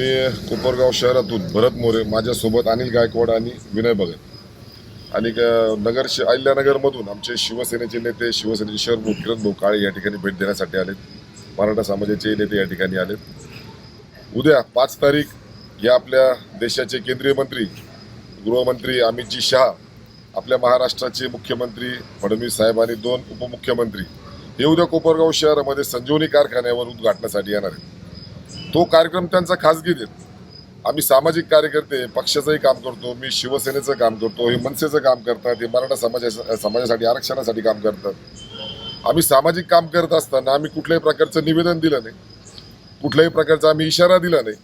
मी कोपरगाव शहरातून भरत मोरे माझ्यासोबत अनिल गायकवाड आणि विनय भगत आणि नगर श- अहिल्यानगरमधून आमचे शिवसेनेचे नेते शिवसेनेचे शहर प्रमुख किरण भाऊ काळे या ठिकाणी भेट देण्यासाठी आलेत. मराठा समाजाचे नेते या ठिकाणी आलेत. उद्या पाच तारीख या आपल्या देशाचे केंद्रीय मंत्री गृहमंत्री अमितजी शहा आपल्या महाराष्ट्राचे मुख्यमंत्री फडणवीस साहेब आणि दोन उपमुख्यमंत्री हे उद्या कोपरगाव शहरामध्ये संजीवनी कारखान्यावर उद्घाटनासाठी येणार आहेत. तो कार्यक्रम त्यांचा खासगी देत. आम्ही सामाजिक कार्यकर्ते पक्षाचंही काम करतो मी शिवसेनेचं काम करतो हे मनसेचं काम करतात हे मराठा समाजा समाजासाठी आरक्षणासाठी काम करतात. आम्ही सामाजिक काम करत असताना आम्ही कुठल्याही प्रकारचं निवेदन दिलं नाही. कुठल्याही प्रकारचा आम्ही इशारा दिला नाही.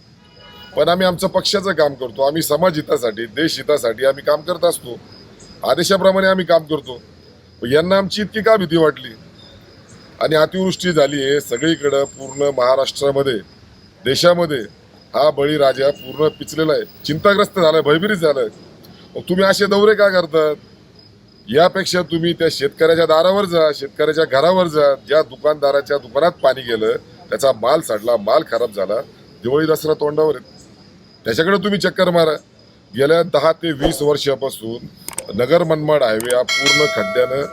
पण आम्ही आमचं पक्षाचं काम करतो. आम्ही समाज हितासाठी देश हितासाठी आम्ही काम करत असतो. आदेशाप्रमाणे आम्ही काम करतो. यांना आमची इतकी का भीती वाटली? आणि अतिवृष्टी झाली आहे सगळीकडं पूर्ण महाराष्ट्रामध्ये. देशामध्ये हा बळीराजा पूर्ण पिचलेला आहे. चिंताग्रस्त झालाय भयभीत झालाय. मग तुम्ही असे दौरे का करतात? यापेक्षा तुम्ही त्या शेतकऱ्याच्या दारावर जा शेतकऱ्याच्या घरावर जा. ज्या दुकानदाराच्या दुकानात पाणी गेलं त्याचा माल सडला माल खराब झाला. दिवाळी दसरा तोंडावर आहे त्याच्याकडे तुम्ही चक्कर मारा. गेल्या दहा ते वीस वर्षापासून नगर मनमाड हायवे हा पूर्ण खड्ड्यानं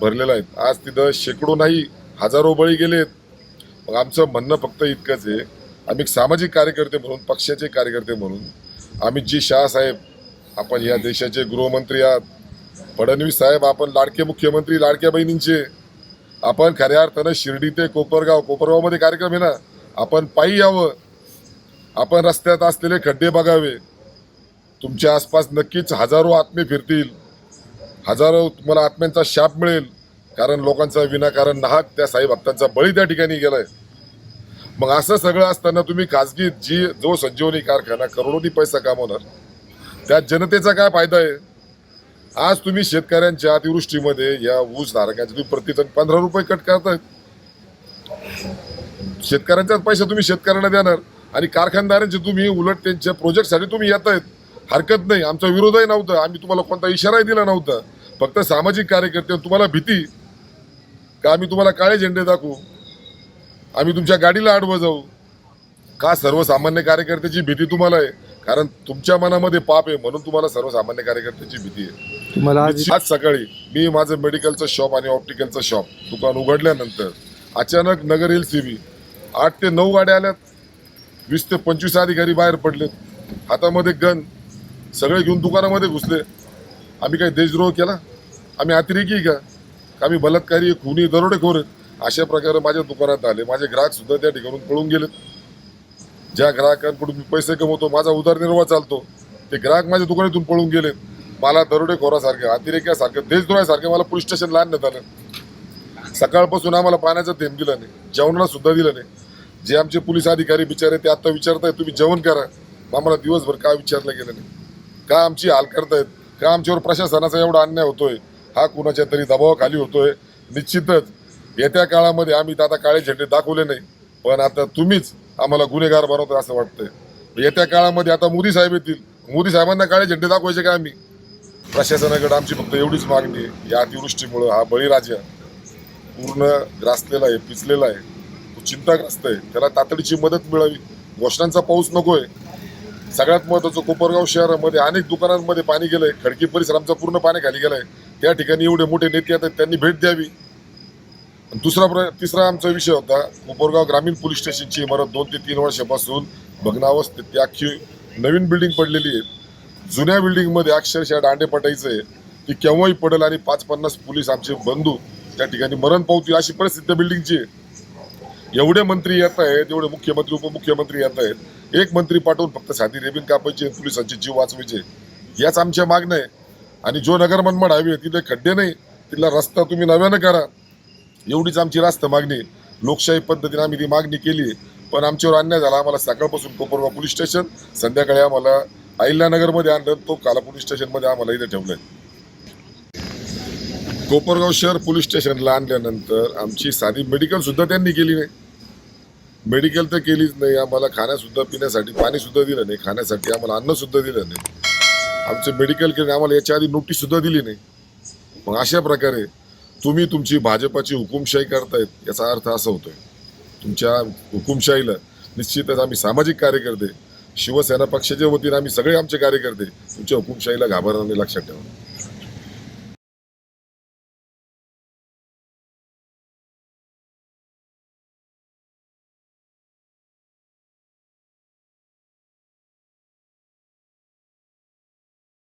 भरलेला आहे. आज तिथं शेकडो नाही हजारो बळी गेलेत. मग आमचं म्हणणं फक्त इतकंच आहे आम्ही एक सामाजिक कार्यकर्ते म्हणून पक्षाचे कार्यकर्ते म्हणून अमित जी शहा साहेब आपण या देशाचे गृहमंत्री आहात फडणवीस साहेब आपण लाडके मुख्यमंत्री लाडक्या बहिणींचे आपण खऱ्या अर्थानं शिर्डी ते कोपरगाव कोपरगावमध्ये कार्यक्रम आहे ना आपण पायी यावं आपण रस्त्यात असलेले खड्डे बघावे तुमच्या आसपास नक्कीच हजारो आत्मे फिरतील हजारो तुम्हाला आत्म्यांचा शाप मिळेल कारण लोकांचा विनाकारण नाहक त्या साई भक्तांचा बळी त्या ठिकाणी गेलाय. मग असं सगळं असताना तुम्ही खाजगी जी जो संजीवनी कारखाना करोडोनी पैसा कामवणार त्या जनतेचा काय फायदा आहे? आज तुम्ही शेतकऱ्यांच्या अतिवृष्टीमध्ये या ऊस धारकांचे तुम्ही प्रतिजण पंधरा रुपये कट करतायत शेतकऱ्यांचाच पैसा तुम्ही शेतकऱ्यांना देणार आणि कारखानदारांचे तुम्ही उलट त्यांच्या प्रोजेक्टसाठी तुम्ही येत आहेत हरकत नाही आमचा विरोधही नव्हता आम्ही तुम्हाला कोणता इशाराही दिला नव्हता. फक्त सामाजिक कार्यकर्ते तुम्हाला भीती का आम्ही तुम्हाला काळे झेंडे दाखवू? आम्ही तुमच्या गाडीला आडवं जाऊ. का सर्वसामान्य कार्यकर्त्याची भीती तुम्हाला आहे? कारण तुमच्या मनामध्ये पाप आहे म्हणून तुम्हाला सर्वसामान्य कार्यकर्त्याची भीती आहे. तुम्हाला आज आज सकाळी मी माझं मेडिकलचं शॉप आणि ऑप्टिकलचं शॉप दुकान उघडल्यानंतर अचानक नगर एल सी बी आठ ते नऊ गाड्या आल्यात. वीस ते पंचवीस अधिकारी बाहेर पडलेत. हातामध्ये गन सगळे घेऊन दुकानामध्ये घुसले. आम्ही काही देशद्रोह केला? आम्ही अतिरेकी का आम्ही बलात्कारी खुनी दरोडेखोर आहेत? अशा प्रकारे माझ्या दुकानात आले. माझे ग्राहक सुद्धा त्या ठिकाणून पळून गेलेत ज्या ग्राहकांकडून मी पैसे कमवतो माझा उदरनिर्वाह चालतो. ते ग्राहक माझ्या दुकानातून पळून गेलेत मला दरोडेखोरासारखे अतिरेक्यासारखं देशद्रोहासारखे मला पोलीस स्टेशनला आणण्यात आलं. सकाळपासून आम्हाला पाण्याचं थेंब दिला नाही जेवणाला सुद्धा दिलं नाही. जे आमचे पोलीस अधिकारी बिचारे ते आता विचारतायत तुम्ही जेवण करा. आम्हाला दिवसभर का विचारलं गेलं नाही. का आमची हाल करतायत? का आमच्यावर प्रशासनाचा एवढा अन्याय होतोय? हा कुणाच्या तरी दबावाखाली होतोय? निश्चितच येत्या काळामध्ये आम्ही तर आता काळे झेंडे दाखवले नाही पण आता तुम्हीच आम्हाला गुन्हेगार बनवतो असं वाटतंय. येत्या काळामध्ये आता मोदी साहेब येतील. मोदी साहेबांना काळे झेंडे दाखवायचे का आम्ही? प्रशासनाकडे आमची फक्त एवढीच मागणी आहे. या अतिवृष्टीमुळं हा बळीराजा पूर्ण ग्रासलेला आहे पिचलेला आहे. तो चिंताग्रस्त आहे. त्याला तातडीची मदत मिळावी. घोषणांचा पाऊस नको आहे सगळ्यात महत्वाचं कोपरगाव शहरामध्ये अनेक दुकानांमध्ये पाणी गेलंय. खडकी परिसर आमचा पूर्ण पाण्याखाली गेलंय. त्या ठिकाणी एवढे मोठे नेते आहेत त्यांनी भेट द्यावी. दुसरा प्र तिसरा आमचा विषय होता कोपरगाव ग्रामीण पोलीस स्टेशनची इमारत दोन ते तीन वर्षापासून भग्नावस्थेत ती अख्खी नवीन बिल्डिंग पडलेली आहे. जुन्या बिल्डिंगमध्ये अक्षरशः दांडे पटायचं आहे ती केव्हाही पडेल आणि पाच पन्नास पोलीस आमचे बंधू त्या ठिकाणी मरण पावतील अशी परिस्थिती त्या बिल्डिंगची आहे. एवढे मंत्री येत आहेत एवढे मुख्यमंत्री उपमुख्यमंत्री येत आहेत. एक मंत्री पाठवून फक्त साधी रेबीन कापायची पोलिसांचे जीव वाचवायचे याच आमच्या मागण्या आहे. आणि जो नगर मनमाड हवी आहे, तिथे खड्डे नाही तिथला रस्ता तुम्ही नव्यानं करा. एवढीच आमची रास्त मागणी लोकशाही पद्धतीने आम्ही ती मागणी केली पण आमच्यावर अन्याय झाला. आम्हाला सकाळपासून कोपरगाव पोलीस स्टेशन संध्याकाळी आम्हाला अहिल्यानगरमध्ये आणलं. तो काला पोलीस स्टेशनमध्ये आम्हाला इथे ठेवलंय. कोपरगाव शहर पोलीस स्टेशनला आणल्यानंतर आमची साधी मेडिकल सुद्धा त्यांनी केली नाही. मेडिकल तर केलीच नाही. आम्हाला खाण्यासुद्धा पिण्यासाठी पाणीसुद्धा दिलं नाही. खाण्यासाठी आम्हाला अन्नसुद्धा दिलं नाही. आमचं मेडिकल केलं आम्हाला याच्या आधी नोटीससुद्धा दिली नाही. मग अशा प्रकारे तुम्ही तुमची भाजपाची हुकुमशाही करतायत याचा अर्थ असा होतोय. तुमच्या हुकुमशाहीला निश्चितच आम्ही सामाजिक कार्यकर्ते शिवसेना पक्षाच्या वतीनं आम्ही सगळे आमचे कार्यकर्ते तुमच्या हुकुमशाहीला घाबरणार नाही लक्षात ठेवा.